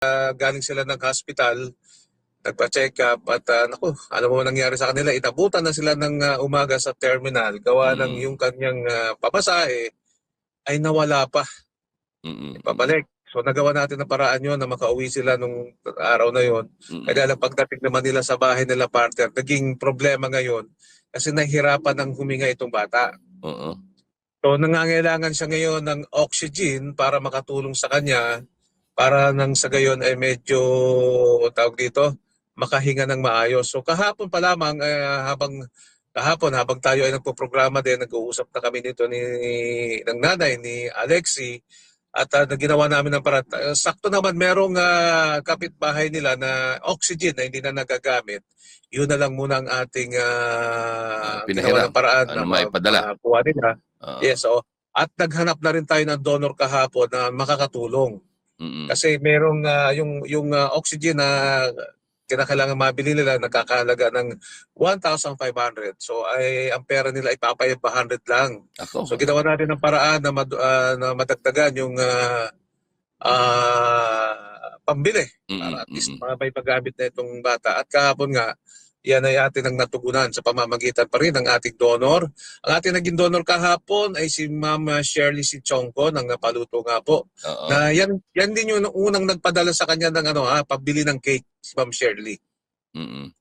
ah, galing sila ng hospital, nagpa-check up at uh, naku, alam mo nangyari sa kanila, itabutan na sila ng ah, umaga sa terminal, gawa ng Mm. yung kanyang uh, papasahe ay nawala pa, Mm-mm. pabalik. So nagawa natin ng paraan yon na makauwi sila nung araw na yon. Mm-mm. Kaya lang pagdating naman nila sa bahay nila partner, naging problema ngayon kasi nahihirapan ng huminga itong bata. Oo. So nangangailangan siya ngayon ng oxygen para makatulong sa kanya para nang sa gayon ay medyo tawag dito makahinga ng maayos. So kahapon pa lamang eh, habang kahapon habang tayo ay nagpo-programa din nag-uusap na kami nito ni ng nanay ni Alexi at uh, ginawa namin ng para uh, sakto naman merong ah, kapitbahay nila na oxygen na hindi na nagagamit. Yun na lang muna ang ating Ah, uh, ginawa ng paraan Ano, na maipadala. makuha nila. Oo. Yes, oo. At naghanap na rin tayo ng donor kahapon na makakatulong. Mm-mm. Kasi merong ah, yung yung ah, oxygen na kinakailangan mabili nila nagkakahalaga ng 1,500. So ay ang pera nila ipapayag 100 lang. Ako. So ginawa natin ng paraan na, mad- ah, na madagdagan yung ah, ah, pambili para at least uh, may paggamit na itong bata. At kahapon nga, yan ay atin ang natugunan sa pamamagitan pa rin ng ating donor. Ang ating naging donor kahapon ay si Ma'am Shirley si Chongko ng Napaluto nga po. Oo. Na yan, yan din yung unang nagpadala sa kanya ng ano, ha, pabili ng cake si Ma'am Shirley. Mm-mm.